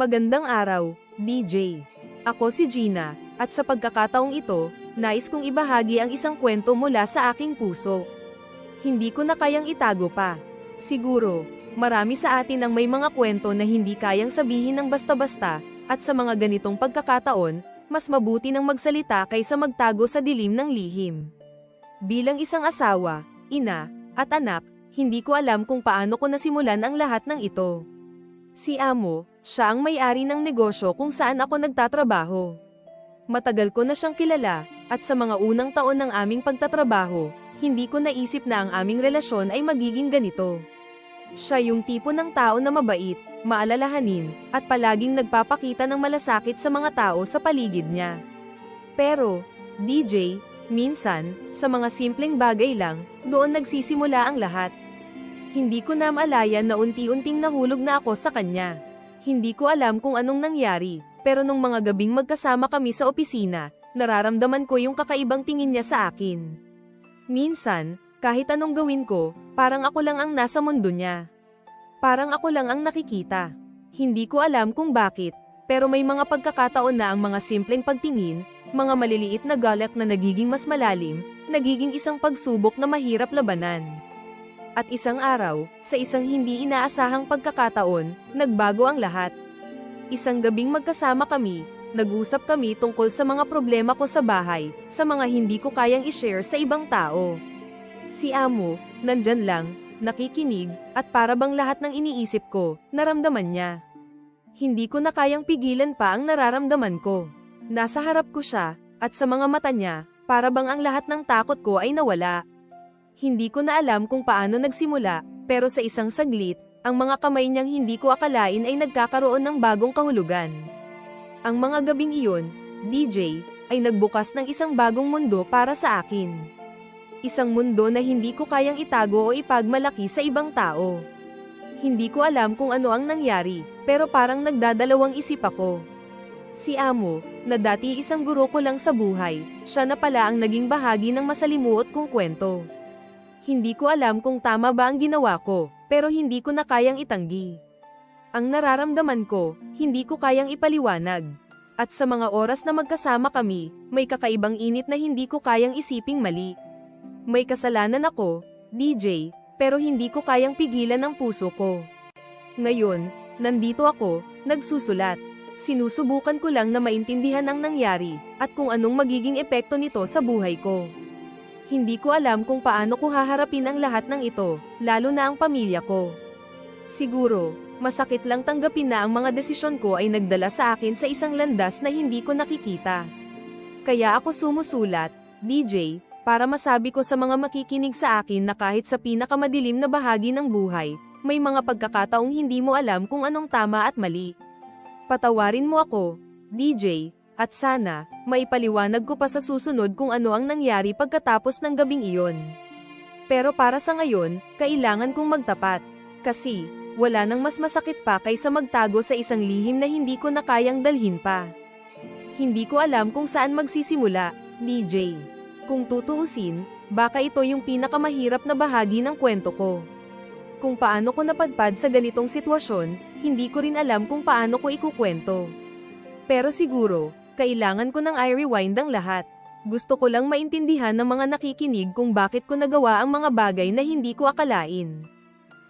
Magandang araw, DJ. Ako si Gina, at sa pagkakataong ito, nais kong ibahagi ang isang kwento mula sa aking puso. Hindi ko na kayang itago pa. Siguro, marami sa atin ang may mga kwento na hindi kayang sabihin ng basta-basta, at sa mga ganitong pagkakataon, mas mabuti nang magsalita kaysa magtago sa dilim ng lihim. Bilang isang asawa, ina, at anak, hindi ko alam kung paano ko nasimulan ang lahat ng ito. Si Amo, siya ang may-ari ng negosyo kung saan ako nagtatrabaho. Matagal ko na siyang kilala, at sa mga unang taon ng aming pagtatrabaho, hindi ko naisip na ang aming relasyon ay magiging ganito. Siya yung tipo ng tao na mabait, maalalahanin, at palaging nagpapakita ng malasakit sa mga tao sa paligid niya. Pero, DJ, minsan, sa mga simpleng bagay lang, doon nagsisimula ang lahat. Hindi ko na malaya na unti-unting nahulog na ako sa kanya. Hindi ko alam kung anong nangyari, pero nung mga gabing magkasama kami sa opisina, nararamdaman ko yung kakaibang tingin niya sa akin. Minsan, kahit anong gawin ko, parang ako lang ang nasa mundo niya. Parang ako lang ang nakikita. Hindi ko alam kung bakit, pero may mga pagkakataon na ang mga simpleng pagtingin, mga maliliit na galak na nagiging mas malalim, nagiging isang pagsubok na mahirap labanan. At isang araw, sa isang hindi inaasahang pagkakataon, nagbago ang lahat. Isang gabing magkasama kami, nag-usap kami tungkol sa mga problema ko sa bahay, sa mga hindi ko kayang i-share sa ibang tao. Si Amo, nandyan lang, nakikinig, at para bang lahat ng iniisip ko, naramdaman niya. Hindi ko na kayang pigilan pa ang nararamdaman ko. Nasa harap ko siya, at sa mga mata niya, para bang ang lahat ng takot ko ay nawala. Hindi ko na alam kung paano nagsimula, pero sa isang saglit, ang mga kamay niyang hindi ko akalain ay nagkakaroon ng bagong kahulugan. Ang mga gabing iyon, DJ, ay nagbukas ng isang bagong mundo para sa akin. Isang mundo na hindi ko kayang itago o ipagmalaki sa ibang tao. Hindi ko alam kung ano ang nangyari, pero parang nagdadalawang isip ako. Si Amo, na dati isang guro ko lang sa buhay, siya na pala ang naging bahagi ng masalimuot kong kwento. Hindi ko alam kung tama ba ang ginawa ko, pero hindi ko na kayang itanggi. Ang nararamdaman ko, hindi ko kayang ipaliwanag. At sa mga oras na magkasama kami, may kakaibang init na hindi ko kayang isiping mali. May kasalanan ako, DJ, pero hindi ko kayang pigilan ang puso ko. Ngayon, nandito ako, nagsusulat. Sinusubukan ko lang na maintindihan ang nangyari, at kung anong magiging epekto nito sa buhay ko. Hindi ko alam kung paano ko haharapin ang lahat ng ito, lalo na ang pamilya ko. Siguro, masakit lang tanggapin na ang mga desisyon ko ay nagdala sa akin sa isang landas na hindi ko nakikita. Kaya ako sumusulat, DJ, para masabi ko sa mga makikinig sa akin na kahit sa pinakamadilim na bahagi ng buhay, may mga pagkakataong hindi mo alam kung anong tama at mali. Patawarin mo ako, DJ, at sana, maipaliwanag ko pa sa susunod kung ano ang nangyari pagkatapos ng gabing iyon. Pero para sa ngayon, kailangan kong magtapat. Kasi, wala nang mas masakit pa kaysa magtago sa isang lihim na hindi ko na kayang dalhin pa. Hindi ko alam kung saan magsisimula, DJ. Kung tutuusin, baka ito yung pinakamahirap na bahagi ng kwento ko. Kung paano ko napadpad sa ganitong sitwasyon, hindi ko rin alam kung paano ko ikukwento. Pero siguro, kailangan ko nang i-rewind ang lahat. Gusto ko lang maintindihan ng mga nakikinig kung bakit ko nagawa ang mga bagay na hindi ko akalain.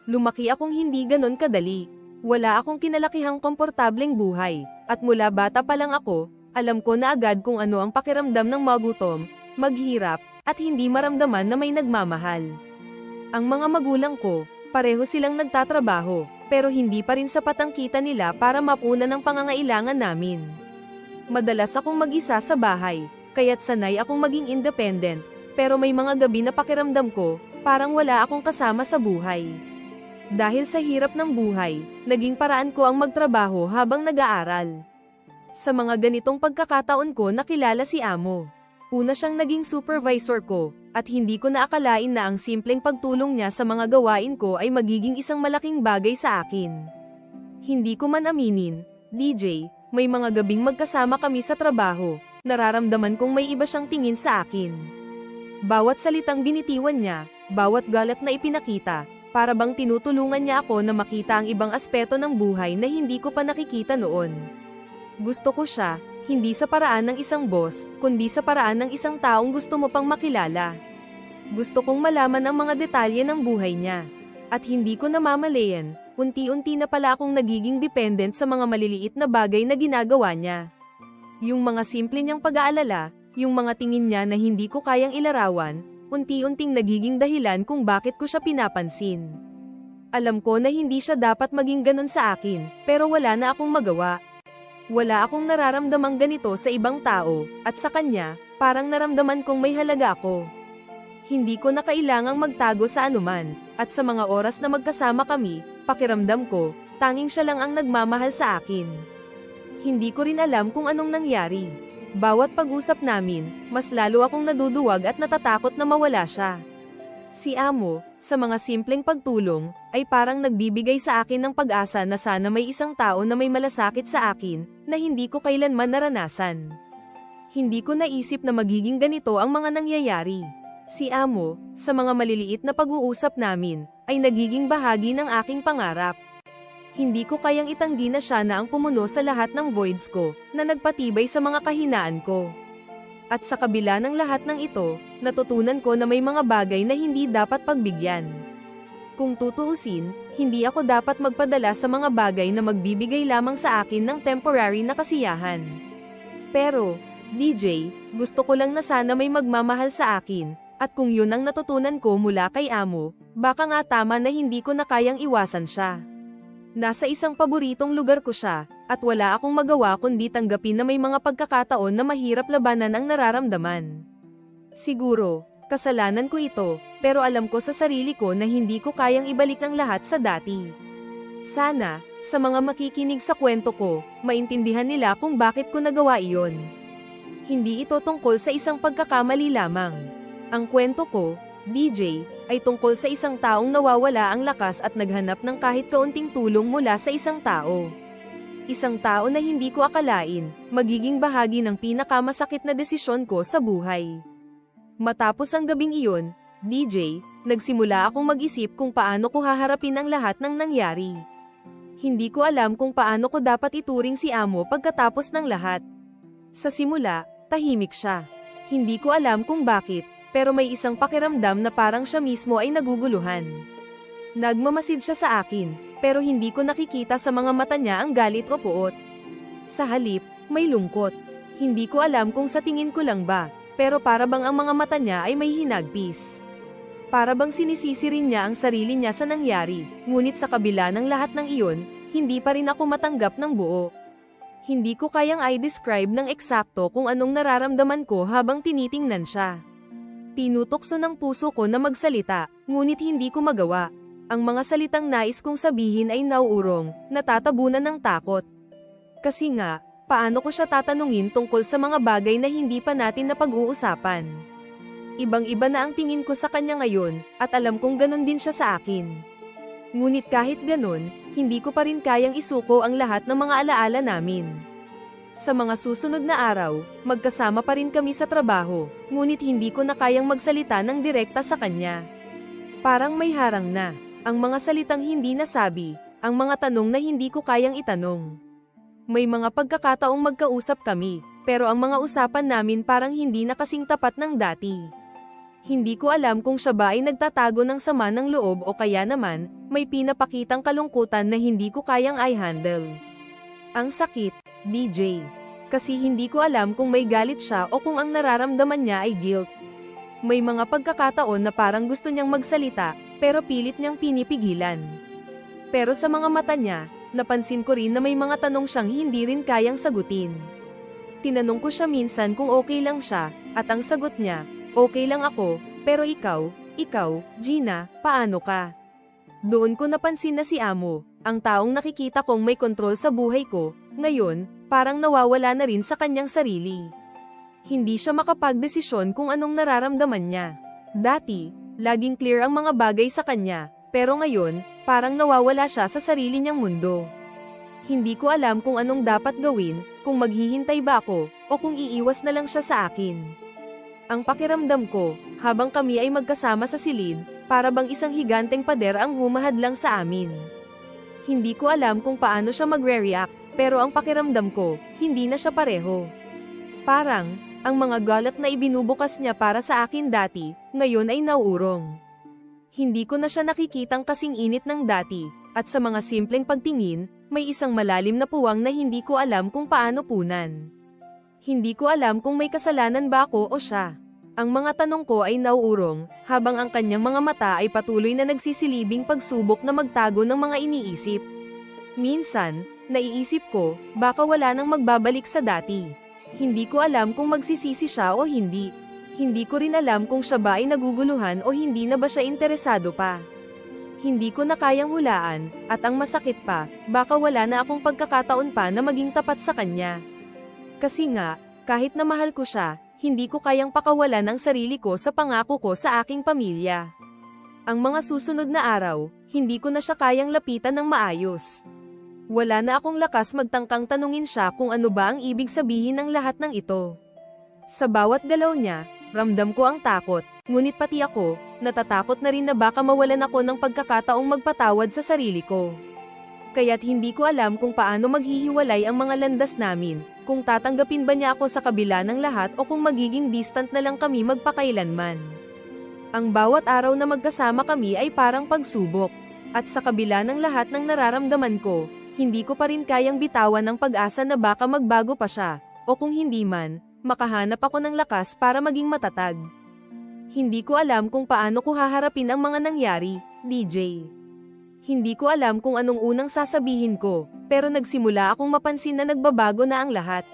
Lumaki akong hindi ganon kadali. Wala akong kinalakihang komportableng buhay, at mula bata pa lang ako, alam ko na agad kung ano ang pakiramdam ng magutom, maghirap, at hindi maramdaman na may nagmamahal. Ang mga magulang ko, pareho silang nagtatrabaho, pero hindi pa rin sapat ang kita nila para mapuna ng pangangailangan namin. Madalas akong mag-isa sa bahay, kaya't sanay akong maging independent, pero may mga gabi na pakiramdam ko, parang wala akong kasama sa buhay. Dahil sa hirap ng buhay, naging paraan ko ang magtrabaho habang nag-aaral. Sa mga ganitong pagkakataon ko nakilala si Amo. Una siyang naging supervisor ko, at hindi ko naakalain na ang simpleng pagtulong niya sa mga gawain ko ay magiging isang malaking bagay sa akin. Hindi ko man aminin, DJ, may mga gabing magkasama kami sa trabaho, nararamdaman kong may iba siyang tingin sa akin. Bawat salitang binitiwan niya, bawat galat na ipinakita, para bang tinutulungan niya ako na makita ang ibang aspeto ng buhay na hindi ko pa nakikita noon. Gusto ko siya, hindi sa paraan ng isang boss, kundi sa paraan ng isang taong gusto mo pang makilala. Gusto kong malaman ang mga detalye ng buhay niya. At hindi ko namamalayan, unti-unti na pala akong nagiging dependent sa mga maliliit na bagay na ginagawa niya. Yung mga simple niyang pag-aalala, yung mga tingin niya na hindi ko kayang ilarawan, unti-unting nagiging dahilan kung bakit ko siya pinapansin. Alam ko na hindi siya dapat maging ganon sa akin, pero wala na akong magawa. Wala akong nararamdamang ganito sa ibang tao, at sa kanya, parang naramdaman kong may halaga ako. Hindi ko na kailangang magtago sa anuman, at sa mga oras na magkasama kami, pakiramdam ko, tanging siya lang ang nagmamahal sa akin. Hindi ko rin alam kung anong nangyari. Bawat pag-usap namin, mas lalo akong naduduwag at natatakot na mawala siya. Si Amo, sa mga simpleng pagtulong, ay parang nagbibigay sa akin ng pag-asa na sana may isang tao na may malasakit sa akin, na hindi ko kailanman naranasan. Hindi ko naisip na magiging ganito ang mga nangyayari. Si Amo, sa mga maliliit na pag-uusap namin, ay nagiging bahagi ng aking pangarap. Hindi ko kayang itanggi na siya na ang pumuno sa lahat ng voids ko, na nagpatibay sa mga kahinaan ko. At sa kabila ng lahat ng ito, natutunan ko na may mga bagay na hindi dapat pagbigyan. Kung tutuusin, hindi ako dapat magpadala sa mga bagay na magbibigay lamang sa akin ng temporary na kasiyahan. Pero, DJ, gusto ko lang na sana may magmamahal sa akin, at kung yun ang natutunan ko mula kay Amo, baka nga tama na hindi ko na kayang iwasan siya. Nasa isang paboritong lugar ko siya, at wala akong magawa kundi tanggapin na may mga pagkakataon na mahirap labanan ang nararamdaman. Siguro, kasalanan ko ito, pero alam ko sa sarili ko na hindi ko kayang ibalik ang lahat sa dati. Sana, sa mga makikinig sa kwento ko, maintindihan nila kung bakit ko nagawa iyon. Hindi ito tungkol sa isang pagkakamali lamang. Ang kwento ko, DJ, ay tungkol sa isang taong nawawala ang lakas at naghanap ng kahit kaunting tulong mula sa isang tao. Isang tao na hindi ko akalain, magiging bahagi ng pinakamasakit na desisyon ko sa buhay. Matapos ang gabing iyon, DJ, nagsimula akong mag-isip kung paano ko haharapin ang lahat ng nangyari. Hindi ko alam kung paano ko dapat ituring si Amo pagkatapos ng lahat. Sa simula, tahimik siya. Hindi ko alam kung bakit, pero may isang pakiramdam na parang siya mismo ay naguguluhan. Nagmamasid siya sa akin, pero hindi ko nakikita sa mga mata niya ang galit o puot. Sa halip, may lungkot. Hindi ko alam kung sa tingin ko lang ba, pero para bang ang mga mata niya ay may hinagpis. Para bang sinisisi rin niya ang sarili niya sa nangyari, ngunit sa kabila ng lahat ng iyon, hindi pa rin ako matanggap ng buo. Hindi ko kayang i-describe ng eksakto kung anong nararamdaman ko habang tinitingnan siya. Tinutokso ng puso ko na magsalita, ngunit hindi ko magawa. Ang mga salitang nais kong sabihin ay nauurong, natatabunan ng takot. Kasi nga, paano ko siya tatanungin tungkol sa mga bagay na hindi pa natin napag-uusapan? Ibang-iba na ang tingin ko sa kanya ngayon, at alam kong ganon din siya sa akin. Ngunit kahit ganon, hindi ko pa rin kayang isuko ang lahat ng mga alaala namin. Sa mga susunod na araw, magkasama pa rin kami sa trabaho, ngunit hindi ko na kayang magsalita ng direkta sa kanya. Parang may harang na, ang mga salitang hindi nasabi, ang mga tanong na hindi ko kayang itanong. May mga pagkakataong magkausap kami, pero ang mga usapan namin parang hindi na kasing tapat ng dati. Hindi ko alam kung siya ba ay nagtatago ng sama ng loob o kaya naman, may pinapakitang kalungkutan na hindi ko kayang i-handle. Ang sakit, DJ. Kasi hindi ko alam kung may galit siya o kung ang nararamdaman niya ay guilt. May mga pagkakataon na parang gusto niyang magsalita, pero pilit niyang pinipigilan. Pero sa mga mata niya, napansin ko rin na may mga tanong siyang hindi rin kayang sagutin. Tinanong ko siya minsan kung okay lang siya, at ang sagot niya, okay lang ako, pero ikaw, ikaw, Gina, paano ka? Doon ko napansin na si Amo, ang taong nakikita kong may kontrol sa buhay ko, ngayon, parang nawawala na rin sa kanyang sarili. Hindi siya makapagdesisyon kung anong nararamdaman niya. Dati, laging clear ang mga bagay sa kanya, pero ngayon, parang nawawala siya sa sarili niyang mundo. Hindi ko alam kung anong dapat gawin, kung maghihintay ba ako, o kung iiwas na lang siya sa akin. Ang pakiramdam ko, habang kami ay magkasama sa silid, Para bang isang higanteng pader ang humahad lang sa amin. Hindi ko alam kung paano siya magre-react, pero ang pakiramdam ko, hindi na siya pareho. Parang, ang mga galat na ibinubukas niya para sa akin dati, ngayon ay nauurong. Hindi ko na siya nakikitang kasing init ng dati, at sa mga simpleng pagtingin, may isang malalim na puwang na hindi ko alam kung paano punan. Hindi ko alam kung may kasalanan ba ako o siya. Ang mga tanong ko ay nauurong, habang ang kanyang mga mata ay patuloy na nagsisilibing pagsubok na magtago ng mga iniisip. Minsan, naiisip ko, baka wala nang magbabalik sa dati. Hindi ko alam kung magsisisi siya o hindi. Hindi ko rin alam kung siya ba ay naguguluhan o hindi na ba siya interesado pa. Hindi ko na kayang hulaan, at ang masakit pa, baka wala na akong pagkakataon pa na maging tapat sa kanya. Kasi nga, kahit na mahal ko siya, hindi ko kayang pakawalan ang sarili ko sa pangako ko sa aking pamilya. Ang mga susunod na araw, hindi ko na siya kayang lapitan ng maayos. Wala na akong lakas magtangkang tanungin siya kung ano ba ang ibig sabihin ng lahat ng ito. Sa bawat galaw niya, ramdam ko ang takot, ngunit pati ako, natatakot na rin na baka mawalan ako ng pagkakataong magpatawad sa sarili ko. Kaya't hindi ko alam kung paano maghihiwalay ang mga landas namin, kung tatanggapin ba niya ako sa kabila ng lahat o kung magiging distant na lang kami magpakailanman. Ang bawat araw na magkasama kami ay parang pagsubok, at sa kabila ng lahat ng nararamdaman ko, hindi ko pa rin kayang bitawan ng pag-asa na baka magbago pa siya, o kung hindi man, makahanap ako ng lakas para maging matatag. Hindi ko alam kung paano ko haharapin ang mga nangyari, DJ. Hindi ko alam kung anong unang sasabihin ko, pero nagsimula akong mapansin na nagbabago na ang lahat.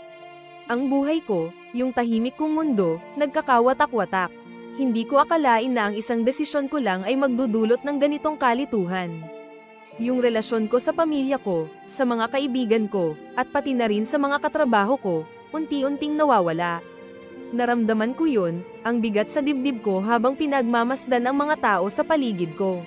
Ang buhay ko, yung tahimik kong mundo, nagkakawatak-watak. Hindi ko akalain na ang isang desisyon ko lang ay magdudulot ng ganitong kalituhan. Yung relasyon ko sa pamilya ko, sa mga kaibigan ko, at pati na rin sa mga katrabaho ko, unti-unting nawawala. Naramdaman ko yun, ang bigat sa dibdib ko habang pinagmamasdan ang mga tao sa paligid ko.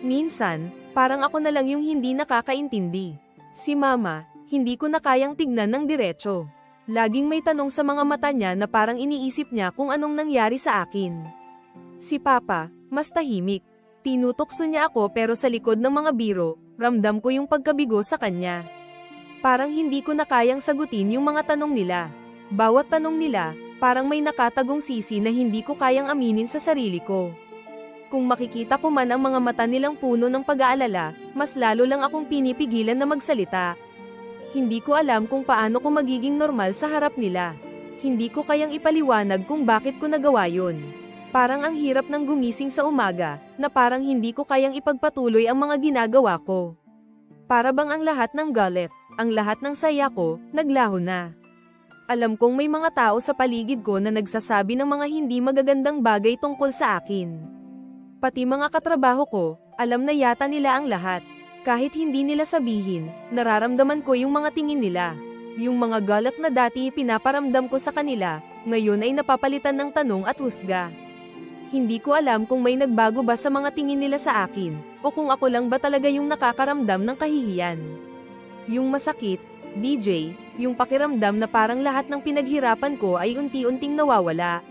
Minsan, parang ako na lang yung hindi nakakaintindi. Si mama, hindi ko na kayang tignan ng diretso. Laging may tanong sa mga mata niya na parang iniisip niya kung anong nangyari sa akin. Si papa, mas tahimik. Tinutokso niya ako pero sa likod ng mga biro, ramdam ko yung pagkabigo sa kanya. Parang hindi ko na kayang sagutin yung mga tanong nila. Bawat tanong nila, parang may nakatagong sisi na hindi ko kayang aminin sa sarili ko. Kung makikita ko man ang mga mata nilang puno ng pag-aalala, mas lalo lang akong pinipigilan na magsalita. Hindi ko alam kung paano ko magiging normal sa harap nila. Hindi ko kayang ipaliwanag kung bakit ko nagawa yun. Parang ang hirap ng gumising sa umaga, na parang hindi ko kayang ipagpatuloy ang mga ginagawa ko. Para bang ang lahat ng galit, ang lahat ng saya ko, naglaho na. Alam kong may mga tao sa paligid ko na nagsasabi ng mga hindi magagandang bagay tungkol sa akin. Pati mga katrabaho ko, alam na yata nila ang lahat. Kahit hindi nila sabihin, nararamdaman ko yung mga tingin nila. Yung mga galat na dati pinaparamdam ko sa kanila, ngayon ay napapalitan ng tanong at husga. Hindi ko alam kung may nagbago ba sa mga tingin nila sa akin, o kung ako lang ba talaga yung nakakaramdam ng kahihiyan. Yung masakit, DJ, yung pakiramdam na parang lahat ng pinaghirapan ko ay unti-unting nawawala.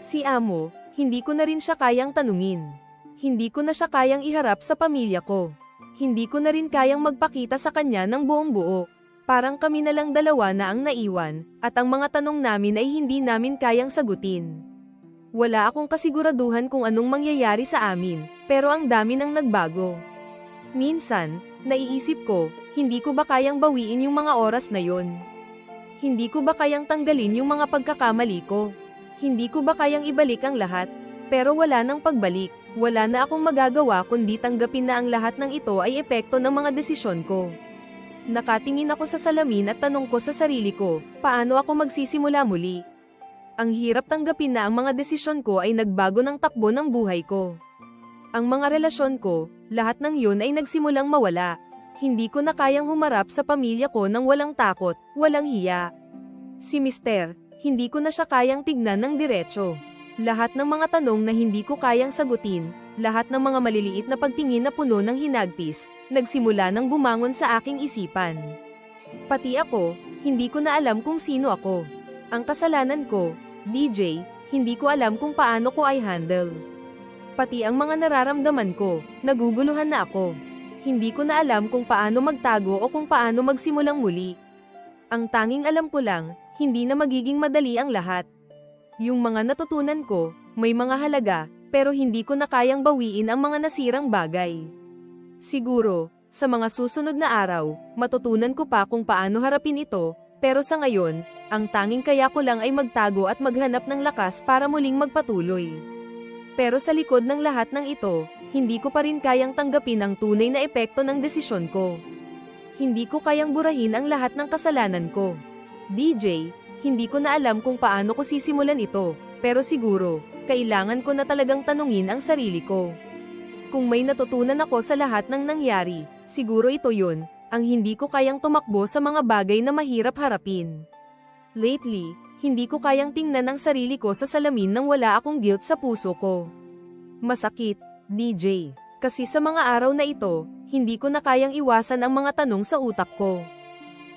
Si Amo, hindi ko na rin siya kayang tanungin. Hindi ko na siya kayang iharap sa pamilya ko. Hindi ko na rin kayang magpakita sa kanya ng buong buo. Parang kami na lang dalawa na ang naiwan, at ang mga tanong namin ay hindi namin kayang sagutin. Wala akong kasiguraduhan kung anong mangyayari sa amin, pero ang dami nang nagbago. Minsan, naiisip ko, hindi ko ba kayang bawiin yung mga oras na yon? Hindi ko ba kayang tanggalin yung mga pagkakamali ko? Hindi ko ba kayang ibalik ang lahat? Pero wala nang pagbalik, wala na akong magagawa kundi tanggapin na ang lahat ng ito ay epekto ng mga desisyon ko. Nakatingin ako sa salamin at tanong ko sa sarili ko, paano ako magsisimula muli? Ang hirap tanggapin na ang mga desisyon ko ay nagbago ng takbo ng buhay ko. Ang mga relasyon ko, lahat ng yun ay nagsimulang mawala. Hindi ko na kayang humarap sa pamilya ko nang walang takot, walang hiya. Si Mister, hindi ko na siya kayang tignan ng diretso. Lahat ng mga tanong na hindi ko kayang sagutin, lahat ng mga maliliit na pagtingin na puno ng hinagpis, nagsimula nang bumangon sa aking isipan. Pati ako, hindi ko na alam kung sino ako. Ang kasalanan ko, DJ, hindi ko alam kung paano ko ay handle. Pati ang mga nararamdaman ko, naguguluhan na ako. Hindi ko na alam kung paano magtago o kung paano magsimulang muli. Ang tanging alam ko lang, hindi na magiging madali ang lahat. Yung mga natutunan ko, may mga halaga, pero hindi ko na kayang bawiin ang mga nasirang bagay. Siguro, sa mga susunod na araw, matutunan ko pa kung paano harapin ito, pero sa ngayon, ang tanging kaya ko lang ay magtago at maghanap ng lakas para muling magpatuloy. Pero sa likod ng lahat ng ito, hindi ko pa rin kayang tanggapin ang tunay na epekto ng desisyon ko. Hindi ko kayang burahin ang lahat ng kasalanan ko. DJ, hindi ko na alam kung paano ko sisimulan ito, pero siguro, kailangan ko na talagang tanungin ang sarili ko. Kung may natutunan ako sa lahat ng nangyari, siguro ito yun, ang hindi ko kayang tumakbo sa mga bagay na mahirap harapin. Lately, hindi ko kayang tingnan ang sarili ko sa salamin nang wala akong guilt sa puso ko. Masakit, DJ. Kasi sa mga araw na ito, hindi ko na kayang iwasan ang mga tanong sa utak ko.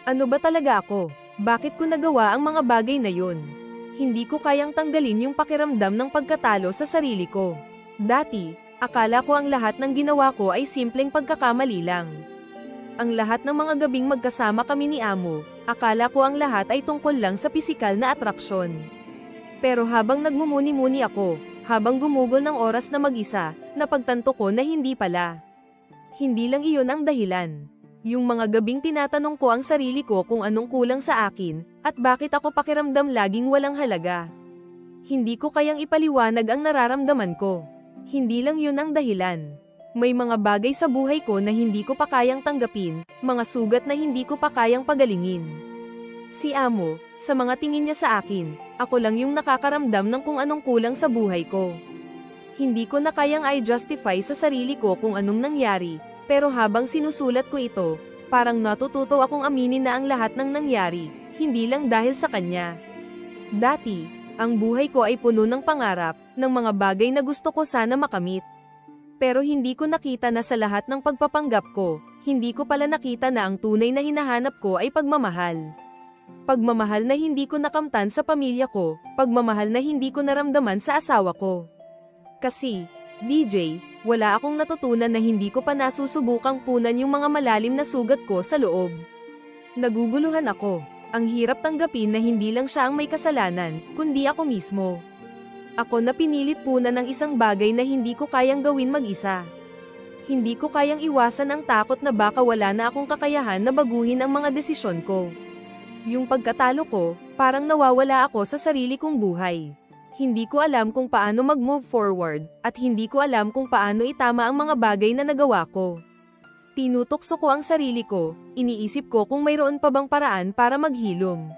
Ano ba talaga ako? Bakit ko nagawa ang mga bagay na yun? Hindi ko kayang tanggalin yung pakiramdam ng pagkatalo sa sarili ko. Dati, akala ko ang lahat ng ginawa ko ay simpleng pagkakamali lang. Ang lahat ng mga gabing magkasama kami ni Amo, akala ko ang lahat ay tungkol lang sa pisikal na atraksyon. Pero habang nagmumuni-muni ako, habang gumugol ng oras na mag-isa, napagtanto ko na hindi pala. Hindi lang iyon ang dahilan. Yung mga gabing tinatanong ko ang sarili ko kung anong kulang sa akin, at bakit ako pakiramdam laging walang halaga. Hindi ko kayang ipaliwanag ang nararamdaman ko. Hindi lang yun ang dahilan. May mga bagay sa buhay ko na hindi ko pa kayang tanggapin, mga sugat na hindi ko pa kayang pagalingin. Si Amo, sa mga tingin niya sa akin, ako lang yung nakakaramdam ng kung anong kulang sa buhay ko. Hindi ko na kayang i-justify sa sarili ko kung anong nangyari, pero habang sinusulat ko ito, parang natututo akong aminin na ang lahat ng nangyari, hindi lang dahil sa kanya. Dati, ang buhay ko ay puno ng pangarap, ng mga bagay na gusto ko sana makamit. Pero hindi ko nakita na sa lahat ng pagpapanggap ko, hindi ko pala nakita na ang tunay na hinahanap ko ay pagmamahal. Pagmamahal na hindi ko nakamtan sa pamilya ko, pagmamahal na hindi ko naramdaman sa asawa ko. Kasi, DJ, wala akong natutunan na hindi ko pa nasusubukang punan yung mga malalim na sugat ko sa loob. Naguguluhan ako. Ang hirap tanggapin na hindi lang siya ang may kasalanan, kundi ako mismo. Ako na pinilit punan ng isang bagay na hindi ko kayang gawin mag-isa. Hindi ko kayang iwasan ang takot na baka wala na akong kakayahan na baguhin ang mga desisyon ko. Yung pagkatalo ko, parang nawawala ako sa sarili kong buhay. Hindi ko alam kung paano mag-move forward, at hindi ko alam kung paano itama ang mga bagay na nagawa ko. Tinutokso ko ang sarili ko, iniisip ko kung mayroon pa bang paraan para maghilom.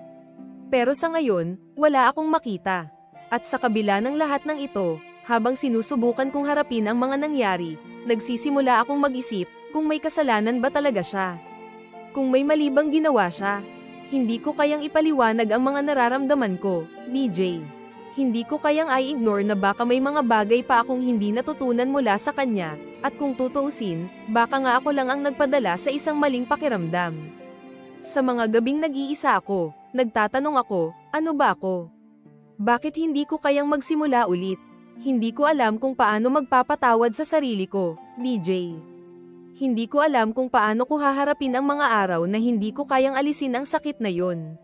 Pero sa ngayon, wala akong makita. At sa kabila ng lahat ng ito, habang sinusubukan kong harapin ang mga nangyari, nagsisimula akong mag-isip kung may kasalanan ba talaga siya. Kung may mali bang ginawa siya, hindi ko kayang ipaliwanag ang mga nararamdaman ko, DJ. Hindi ko kayang i-ignore na baka may mga bagay pa akong hindi natutunan mula sa kanya, at kung tutuusin, baka nga ako lang ang nagpadala sa isang maling pakiramdam. Sa mga gabing nag-iisa ako, nagtatanong ako, ano ba ako? Bakit hindi ko kayang magsimula ulit? Hindi ko alam kung paano magpapatawad sa sarili ko, DJ. Hindi ko alam kung paano ko haharapin ang mga araw na hindi ko kayang alisin ang sakit na yon.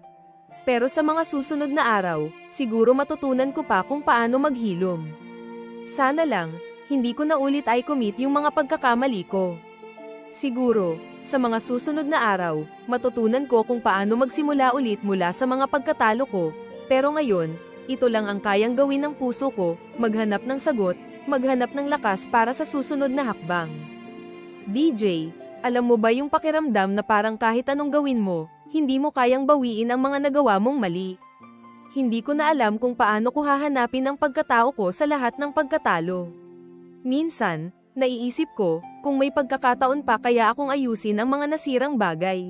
Pero sa mga susunod na araw, siguro matutunan ko pa kung paano maghilom. Sana lang, hindi ko na ulit ay commit yung mga pagkakamali ko. Siguro, sa mga susunod na araw, matutunan ko kung paano magsimula ulit mula sa mga pagkatalo ko, pero ngayon, ito lang ang kayang gawin ng puso ko, maghanap ng sagot, maghanap ng lakas para sa susunod na hakbang. DJ, alam mo ba yung pakiramdam na parang kahit anong gawin mo, hindi mo kayang bawiin ang mga nagawa mong mali? Hindi ko na alam kung paano ko hahanapin ang pagkatao ko sa lahat ng pagkatalo. Minsan, naiisip ko, kung may pagkakataon pa kaya akong ayusin ang mga nasirang bagay.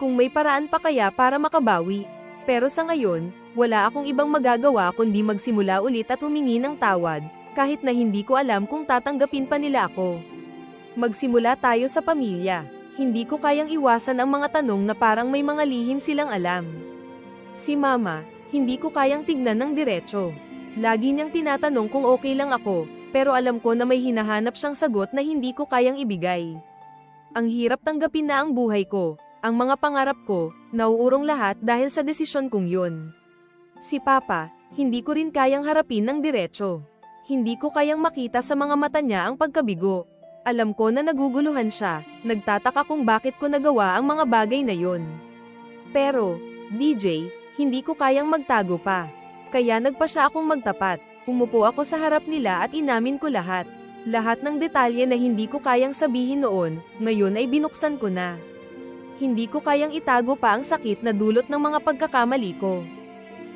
Kung may paraan pa kaya para makabawi. Pero sa ngayon, wala akong ibang magagawa kundi magsimula ulit at humingi ng tawad, kahit na hindi ko alam kung tatanggapin pa nila ako. Magsimula tayo sa pamilya. Hindi ko kayang iwasan ang mga tanong na parang may mga lihim silang alam. Si mama, hindi ko kayang tignan ng diretso. Lagi niyang tinatanong kung okay lang ako, pero alam ko na may hinahanap siyang sagot na hindi ko kayang ibigay. Ang hirap tanggapin na ang buhay ko, ang mga pangarap ko, nauurong lahat dahil sa desisyon kong yun. Si Papa, hindi ko rin kayang harapin ng diretso. Hindi ko kayang makita sa mga mata niya ang pagkabigo. Alam ko na naguguluhan siya, nagtataka kung bakit ko nagawa ang mga bagay na yon. Pero, DJ, hindi ko kayang magtago pa. Kaya nagpa siya akong magtapat. Umupo ako sa harap nila at inamin ko lahat. Lahat ng detalye na hindi ko kayang sabihin noon, ngayon ay binuksan ko na. Hindi ko kayang itago pa ang sakit na dulot ng mga pagkakamali ko.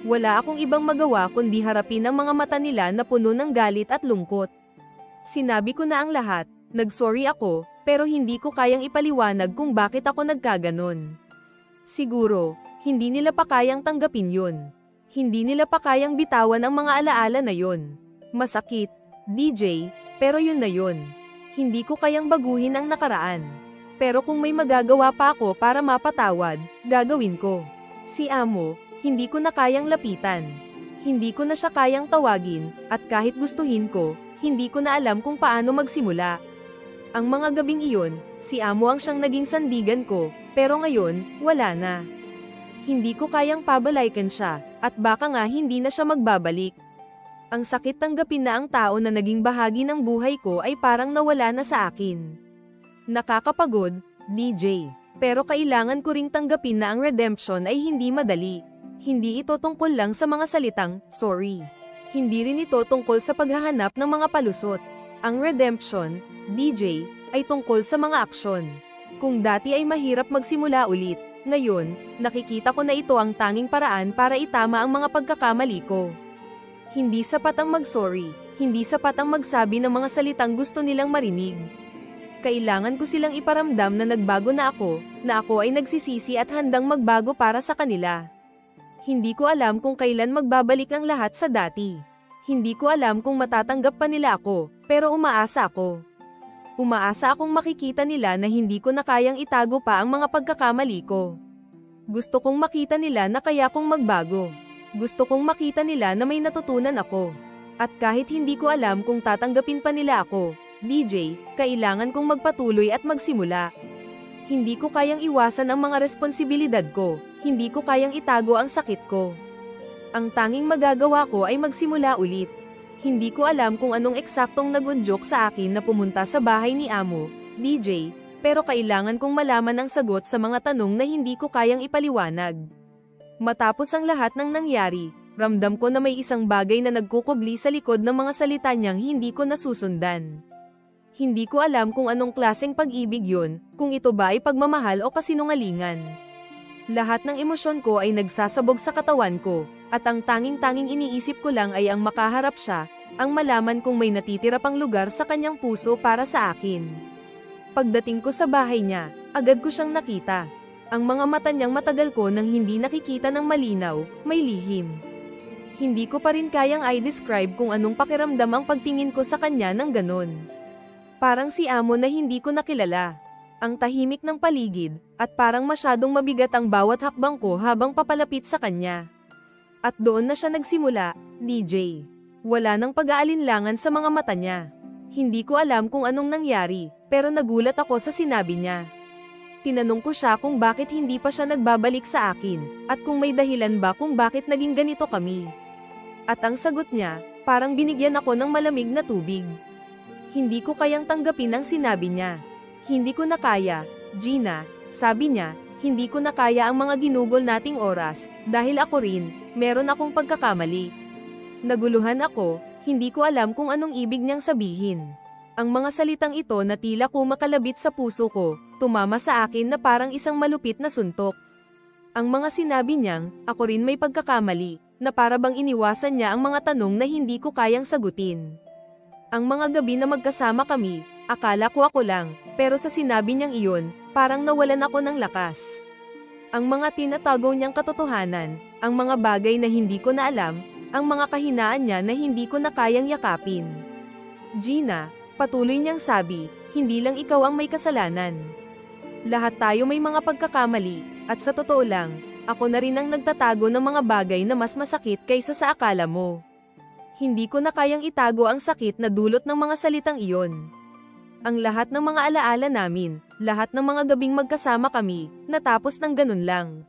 Wala akong ibang magawa kundi harapin ang mga mata nila na puno ng galit at lungkot. Sinabi ko na ang lahat, nagsorry ako, pero hindi ko kayang ipaliwanag kung bakit ako nagkaganon. Siguro, hindi nila pa kayang tanggapin yun. Hindi nila pa kayang bitawan ang mga alaala na yun. Masakit, DJ, pero yun na yun. Hindi ko kayang baguhin ang nakaraan. Pero kung may magagawa pa ako para mapatawad, gagawin ko. Si Amo, hindi ko na kayang lapitan. Hindi ko na siya kayang tawagin, at kahit gustuhin ko, hindi ko na alam kung paano magsimula. Ang mga gabing iyon, si Amo ang siyang naging sandigan ko, pero ngayon, wala na. Hindi ko kayang pabalaykan siya, at baka nga hindi na siya magbabalik. Ang sakit tanggapin na ang tao na naging bahagi ng buhay ko ay parang nawala na sa akin. Nakakapagod, DJ. Pero kailangan ko ring tanggapin na ang redemption ay hindi madali. Hindi ito tungkol lang sa mga salitang, sorry. Hindi rin ito tungkol sa paghahanap ng mga palusot. Ang redemption, DJ, ay tungkol sa mga aksyon. Kung dati ay mahirap magsimula ulit, ngayon, nakikita ko na ito ang tanging paraan para itama ang mga pagkakamali ko. Hindi sapat ang mag-sorry, hindi sapat ang magsabi ng mga salitang gusto nilang marinig. Kailangan ko silang iparamdam na nagbago na ako, na ako ay nagsisisi at handang magbago para sa kanila. Hindi ko alam kung kailan magbabalik ang lahat sa dati. Hindi ko alam kung matatanggap pa nila ako, pero umaasa ako. Umaasa akong makikita nila na hindi ko na kayang itago pa ang mga pagkakamali ko. Gusto kong makita nila na kaya kong magbago. Gusto kong makita nila na may natutunan ako. At kahit hindi ko alam kung tatanggapin pa nila ako, DJ, kailangan kong magpatuloy at magsimula. Hindi ko kayang iwasan ang mga responsibilidad ko, hindi ko kayang itago ang sakit ko. Ang tanging magagawa ko ay magsimula ulit. Hindi ko alam kung anong eksaktong nagunjok sa akin na pumunta sa bahay ni Amo, DJ, pero kailangan kong malaman ang sagot sa mga tanong na hindi ko kayang ipaliwanag. Matapos ang lahat ng nangyari, ramdam ko na may isang bagay na nagkukubli sa likod ng mga salita niyang hindi ko nasusundan. Hindi ko alam kung anong klaseng pag-ibig yun, kung ito ba ay pagmamahal o kasinungalingan. Lahat ng emosyon ko ay nagsasabog sa katawan ko, at ang tanging-tanging iniisip ko lang ay ang makaharap siya, ang malaman kung may natitira pang lugar sa kanyang puso para sa akin. Pagdating ko sa bahay niya, agad ko siyang nakita. Ang mga mata niyang matagal ko nang hindi nakikita ng malinaw, may lihim. Hindi ko pa rin kayang i-describe kung anong pakiramdam ang pagtingin ko sa kanya ng ganon. Parang si amo na hindi ko nakilala. Ang tahimik ng paligid, at parang masyadong mabigat ang bawat hakbang ko habang papalapit sa kanya. At doon na siya nagsimula, DJ. Wala nang pag-aalinlangan sa mga mata niya. Hindi ko alam kung anong nangyari, pero nagulat ako sa sinabi niya. Tinanong ko siya kung bakit hindi pa siya nagbabalik sa akin, at kung may dahilan ba kung bakit naging ganito kami. At ang sagot niya, parang binigyan ako ng malamig na tubig. Hindi ko kayang tanggapin ang sinabi niya. Hindi ko na kaya, Gina, sabi niya, hindi ko na kaya ang mga ginugol nating oras, dahil ako rin, meron akong pagkakamali. Naguluhan ako, hindi ko alam kung anong ibig niyang sabihin. Ang mga salitang ito na tila ko makalabit sa puso ko, tumama sa akin na parang isang malupit na suntok. Ang mga sinabi niyang, ako rin may pagkakamali, na para bang iniwasan niya ang mga tanong na hindi ko kayang sagutin. Ang mga gabi na magkasama kami, akala ko ako lang, pero sa sinabi niyang iyon, parang nawalan ako ng lakas. Ang mga tinatago niyang katotohanan, ang mga bagay na hindi ko na alam, ang mga kahinaan niya na hindi ko na kayang yakapin. Gina, patuloy niyang sabi, hindi lang ikaw ang may kasalanan. Lahat tayo may mga pagkakamali, at sa totoo lang, ako na rin ang nagtatago ng mga bagay na mas masakit kaysa sa akala mo. Hindi ko na kayang itago ang sakit na dulot ng mga salitang iyon. Ang lahat ng mga alaala namin, lahat ng mga gabing magkasama kami, natapos ng ganun lang.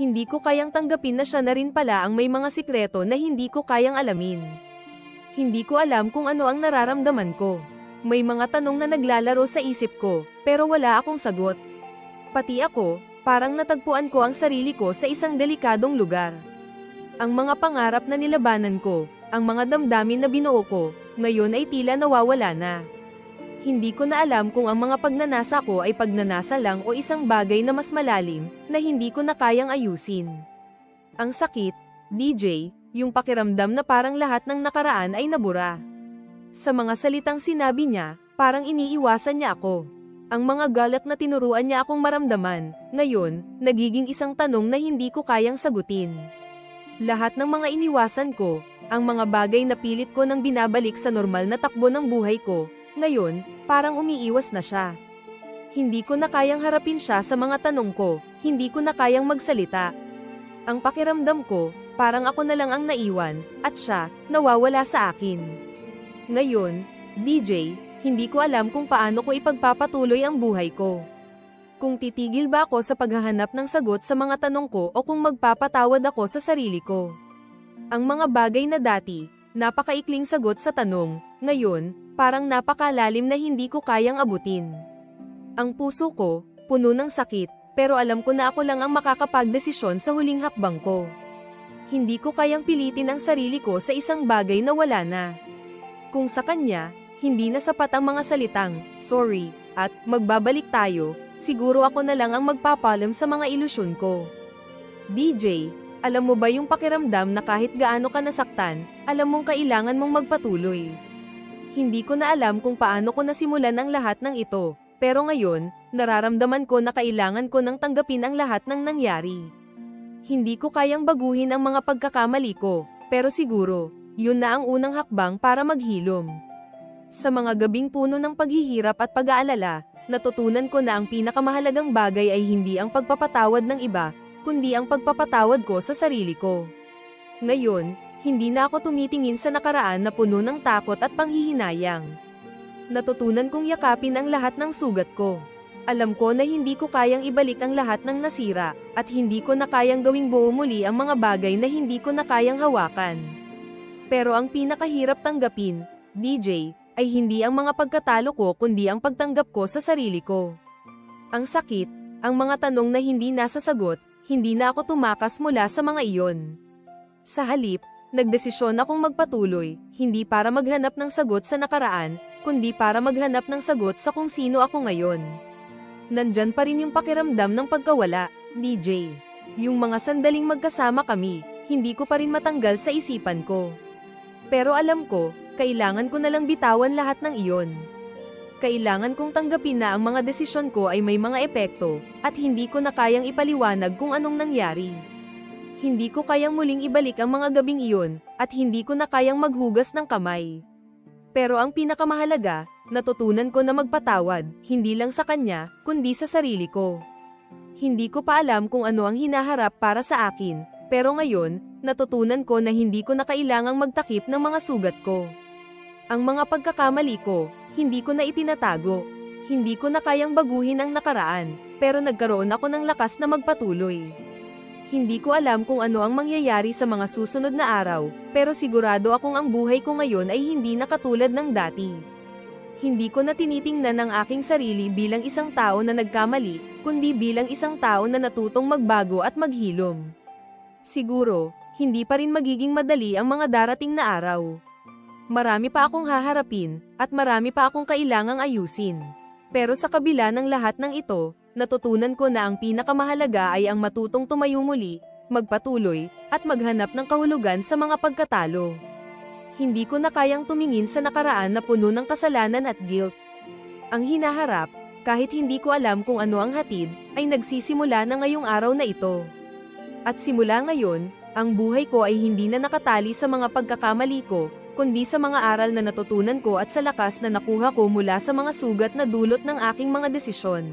Hindi ko kayang tanggapin na siya na rin pala ang may mga sikreto na hindi ko kayang alamin. Hindi ko alam kung ano ang nararamdaman ko. May mga tanong na naglalaro sa isip ko, pero wala akong sagot. Pati ako, parang natagpuan ko ang sarili ko sa isang delikadong lugar. Ang mga pangarap na nilabanan ko, ang mga damdamin na binuo ko, ngayon ay tila nawawala na. Hindi ko na alam kung ang mga pagnanasa ko ay pagnanasa lang o isang bagay na mas malalim, na hindi ko na kayang ayusin. Ang sakit, DJ, yung pakiramdam na parang lahat ng nakaraan ay nabura. Sa mga salitang sinabi niya, parang iniiwasan niya ako. Ang mga galak na tinuruan niya akong maramdaman, ngayon, nagiging isang tanong na hindi ko kayang sagutin. Lahat ng mga iniwasan ko, ang mga bagay na pilit ko nang binabalik sa normal na takbo ng buhay ko, ngayon, parang umiiwas na siya. Hindi ko na kayang harapin siya sa mga tanong ko, hindi ko na kayang magsalita. Ang pakiramdam ko, parang ako na lang ang naiwan, at siya, nawawala sa akin. Ngayon, DJ, hindi ko alam kung paano ko ipagpapatuloy ang buhay ko. Kung titigil ba ako sa paghahanap ng sagot sa mga tanong ko o kung magpapatawad ako sa sarili ko. Ang mga bagay na dati, napakaikling sagot sa tanong, ngayon, parang napakalalim na hindi ko kayang abutin. Ang puso ko, puno ng sakit, pero alam ko na ako lang ang makakapagdesisyon sa huling hakbang ko. Hindi ko kayang pilitin ang sarili ko sa isang bagay na wala na. Kung sa kanya, hindi na sapat ang mga salitang, sorry, at magbabalik tayo, siguro ako na lang ang magpapalam sa mga ilusyon ko. DJ, alam mo ba yung pakiramdam na kahit gaano ka nasaktan, alam mong kailangan mong magpatuloy. Hindi ko na alam kung paano ko nasimulan ang lahat ng ito, pero ngayon, nararamdaman ko na kailangan ko nang tanggapin ang lahat ng nangyari. Hindi ko kayang baguhin ang mga pagkakamali ko, pero siguro, yun na ang unang hakbang para maghilom. Sa mga gabing puno ng paghihirap at pag-aalala, natutunan ko na ang pinakamahalagang bagay ay hindi ang pagpapatawad ng iba, kundi ang pagpapatawad ko sa sarili ko. Ngayon, hindi na ako tumitingin sa nakaraan na puno ng takot at panghihinayang. Natutunan kong yakapin ang lahat ng sugat ko. Alam ko na hindi ko kayang ibalik ang lahat ng nasira, at hindi ko na kayang gawing buo muli ang mga bagay na hindi ko na kayang hawakan. Pero ang pinakahirap tanggapin, DJ, ay hindi ang mga pagkatalo ko kundi ang pagtanggap ko sa sarili ko. Ang sakit, ang mga tanong na hindi nasasagot, hindi na ako tumakas mula sa mga iyon. Sa halip, nagdesisyon akong magpatuloy, hindi para maghanap ng sagot sa nakaraan, kundi para maghanap ng sagot sa kung sino ako ngayon. Nandyan pa rin yung pakiramdam ng pagkawala, DJ. Yung mga sandaling magkasama kami, hindi ko pa rin matanggal sa isipan ko. Pero alam ko, kailangan ko na lang bitawan lahat ng iyon. Kailangan kong tanggapin na ang mga desisyon ko ay may mga epekto, at hindi ko na kayang ipaliwanag kung anong nangyari. Hindi ko kayang muling ibalik ang mga gabing iyon, at hindi ko na kayang maghugas ng kamay. Pero ang pinakamahalaga, natutunan ko na magpatawad, hindi lang sa kanya, kundi sa sarili ko. Hindi ko pa alam kung ano ang hinaharap para sa akin, pero ngayon, natutunan ko na hindi ko na kailangang magtakip ng mga sugat ko. Ang mga pagkakamali ko, hindi ko na itinatago. Hindi ko na kayang baguhin ang nakaraan, pero nagkaroon ako ng lakas na magpatuloy. Hindi ko alam kung ano ang mangyayari sa mga susunod na araw, pero sigurado akong ang buhay ko ngayon ay hindi na katulad ng dati. Hindi ko na tinitingnan ang aking sarili bilang isang tao na nagkamali, kundi bilang isang tao na natutong magbago at maghilom. Siguro, hindi pa rin magiging madali ang mga darating na araw. Marami pa akong haharapin, at marami pa akong kailangang ayusin. Pero sa kabila ng lahat ng ito, natutunan ko na ang pinakamahalaga ay ang matutong tumayo muli, magpatuloy, at maghanap ng kahulugan sa mga pagkatalo. Hindi ko na kayang tumingin sa nakaraan na puno ng kasalanan at guilt. Ang hinaharap, kahit hindi ko alam kung ano ang hatid, ay nagsisimula na ngayong araw na ito. At simula ngayon, ang buhay ko ay hindi na nakatali sa mga pagkakamali ko, kundi sa mga aral na natutunan ko at sa lakas na nakuha ko mula sa mga sugat na dulot ng aking mga desisyon.